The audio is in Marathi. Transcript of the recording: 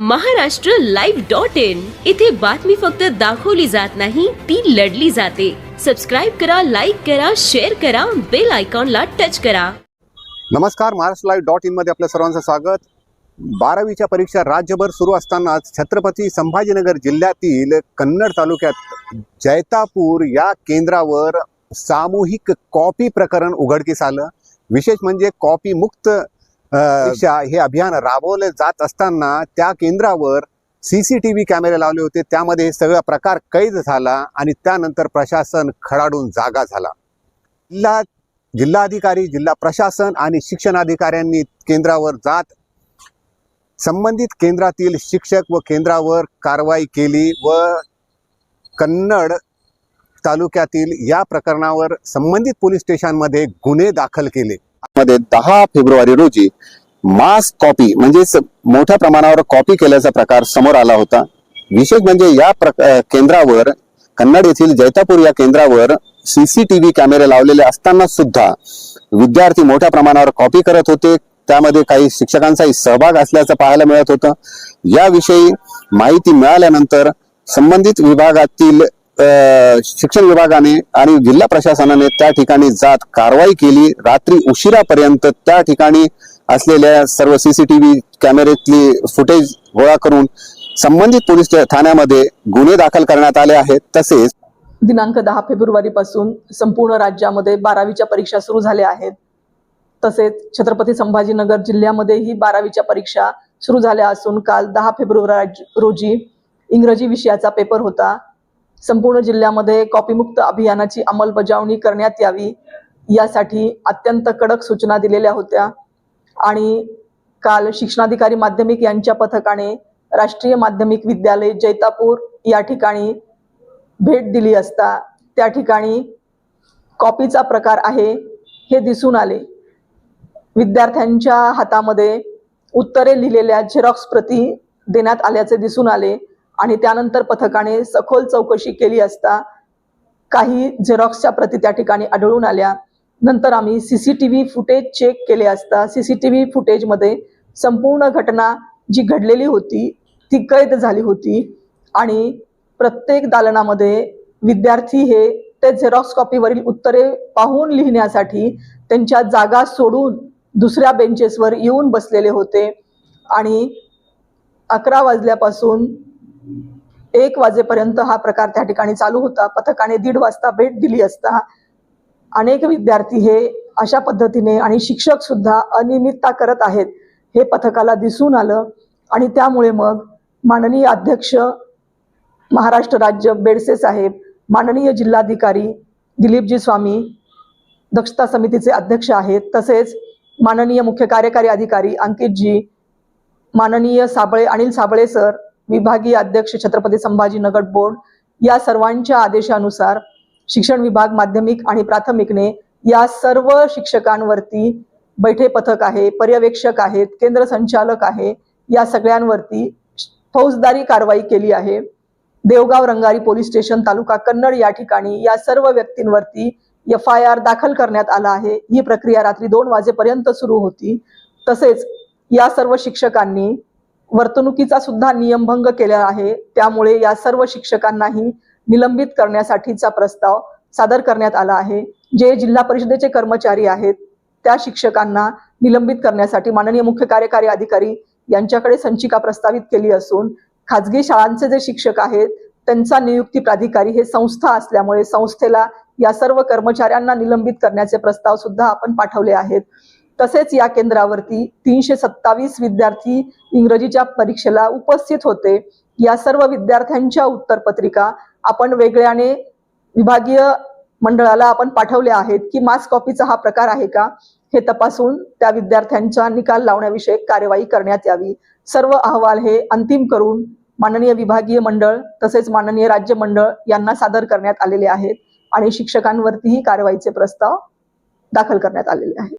महाराष्ट्र लाईव्ह डॉट इन इथे बातमी फक्त दाखवली जात नाही ती लढली जाते. सबस्क्राईब करा लाईक करा शेअर करा बेल आयकॉनला टच करा. नमस्कार महाराष्ट्र लाईव्ह डॉट इनमध्ये आपल्या सर्वांचं स्वागत. बारावीच्या परीक्षा राज्यभर सुरू असतानाच छत्रपती संभाजीनगर जिल्ह्यातील कन्नड तालुक्यात जैतापूर या केंद्रावर सामूहिक कॉपी प्रकरण उघडकीस आलं. विशेष म्हणजे कॉपी मुक्त अ, हे अभियान राबवले जात असताना त्या केंद्रावर सीसीटीव्ही कॅमेरे लावले होते. त्यामध्ये सगळा प्रकार कैद झाला आणि त्यानंतर प्रशासन खडाडून जागा झाला. जिल्हा जिल्हाधिकारी जिल्हा प्रशासन आणि शिक्षणाधिकाऱ्यांनी केंद्रावर जात संबंधित केंद्रातील शिक्षक व केंद्रावर कारवाई केली व कन्नड तालुक्यातील या प्रकरणावर संबंधित पोलीस स्टेशनमध्ये गुन्हे दाखल केले. मध्ये दहा फेब्रुवारी रोजी मास कॉपी म्हणजेच मोठ्या प्रमाणावर कॉपी केल्याचा प्रकार समोर आला होता. विशेष म्हणजे या प्रक- केंद्रावर कन्नड येथील जैतापूर या केंद्रावर सीसीटीव्ही कॅमेरे लावलेले असताना सुद्धा विद्यार्थी मोठ्या प्रमाणावर कॉपी करत होते. त्यामध्ये काही शिक्षकांचाही सहभाग असल्याचं पाहायला मिळत होतं. याविषयी माहिती मिळाल्यानंतर संबंधित विभागातील शिक्षण विभागाने आणि जिल्हा प्रशासनाने त्या ठिकाणी जात कारवाई केली. रात्री उशिरापर्यंत त्या ठिकाणी असलेल्या सर्व सीसीटीव्ही कॅमेऱ्यातली फुटेज गोळा करून संबंधित पोलीस ठाण्यामध्ये गुन्हे दाखल करण्यात आले आहेत. तसेच दिनांक दहा फेब्रुवारी पासून संपूर्ण राज्यामध्ये बारावीच्या परीक्षा सुरू झाल्या आहेत. तसेच छत्रपती संभाजीनगर जिल्ह्यामध्येही बारावीच्या परीक्षा सुरू झाल्या असून काल दहा फेब्रुवारी रोजी इंग्रजी विषयाचा पेपर होता. संपूर्ण जिल्ह्यामध्ये कॉपीमुक्त अभियानाची अंमलबजावणी करण्यात यावी यासाठी अत्यंत कडक सूचना दिलेल्या होत्या. आणि काल शिक्षणाधिकारी माध्यमिक यांच्या पथकाने राष्ट्रीय माध्यमिक विद्यालय जैतापूर या ठिकाणी भेट दिली असता त्या ठिकाणी कॉपीचा प्रकार आहे हे दिसून आले. विद्यार्थ्यांच्या हातामध्ये उत्तरे लिहिलेल्या झेरॉक्स प्रती देण्यात आल्याचे दिसून आले. आणि त्यानंतर पथकाने सखोल चौकशी केली असता काही झेरॉक्सच्या प्रती त्या ठिकाणी आढळून आल्या. नंतर आम्ही C C T V footage check केले असता सी सी टी व्ही फुटेजमध्ये संपूर्ण घटना जी घडलेली होती ती कैद झाली होती आणि प्रत्येक दालनामध्ये विद्यार्थी हे ते झेरॉक्स कॉपीवरील उत्तरे पाहून लिहिण्यासाठी त्यांच्या जागा सोडून दुसऱ्या बेंचेसवर येऊन बसलेले होते आणि अकरा वाजल्यापासून एक वाजेपर्यंत हा प्रकार त्या ठिकाणी चालू होता. पथकाने दीड वाजता भेट दिली असता अनेक विद्यार्थी हे अशा पद्धतीने आणि शिक्षक सुद्धा अनियमितता करत आहेत हे पथकाला दिसून आलं आणि त्यामुळे मग माननीय अध्यक्ष महाराष्ट्र राज्य बेडसे साहेब माननीय जिल्हाधिकारी दिलीपजी स्वामी दक्षता समितीचे अध्यक्ष आहेत तसेच माननीय मुख्य कार्यकारी अधिकारी अंकितजी माननीय साबळे अनिल साबळे सर विभागीय अध्यक्ष छत्रपती संभाजीनगर बोर्ड या सर्वांच्या आदेशानुसार शिक्षण विभाग माध्यमिक आणि प्राथमिकने या सर्व शिक्षकांवरती बैठे पथक आहे पर्यवेक्षक आहेत केंद्र संचालक आहे या सगळ्यांवरती फौजदारी कारवाई केली आहे. देवगाव रंगारी पोलीस स्टेशन तालुका कन्नड या ठिकाणी या सर्व व्यक्तींवरती एफ आय आर दाखल करण्यात आला आहे. ही प्रक्रिया रात्री दोन वाजेपर्यंत सुरू होती. तसेच या सर्व शिक्षकांनी वर्तणुकीचा सुद्धा नियमभंग केला आहे. त्यामुळे या सर्व शिक्षकांनाही निलंबित करण्यासाठीचा प्रस्ताव सादर करण्यात आला आहे. जे जिल्हा परिषदेचे कर्मचारी आहेत त्या शिक्षकांना निलंबित करण्यासाठी माननीय मुख्य कार्यकारी अधिकारी यांच्याकडे संचिका प्रस्तावित केली असून खाजगी शाळांचे जे शिक्षक आहेत त्यांचा नियुक्ती प्राधिकारी हे संस्था असल्यामुळे संस्थेला या सर्व कर्मचाऱ्यांना निलंबित करण्याचे प्रस्ताव सुद्धा आपण पाठवले आहेत. तसेच या केंद्रावरती तीनशे सत्तावीस विद्यार्थी इंग्रजीच्या परीक्षेला उपस्थित होते. या सर्व विद्यार्थ्यांच्या उत्तरपत्रिका आपण वेगळ्याने विभागीय मंडळाला आपण पाठवले आहेत की मास कॉपीचा हा प्रकार आहे का हे तपासून त्या विद्यार्थ्यांचा निकाल लावण्याविषयी कार्यवाही करण्यात यावी. सर्व अहवाल हे अंतिम करून माननीय विभागीय मंडळ तसेच माननीय राज्य मंडळ यांना सादर करण्यात आलेले आहेत आणि शिक्षकांवरतीही कारवाईचे प्रस्ताव दाखल करण्यात आलेले आहेत.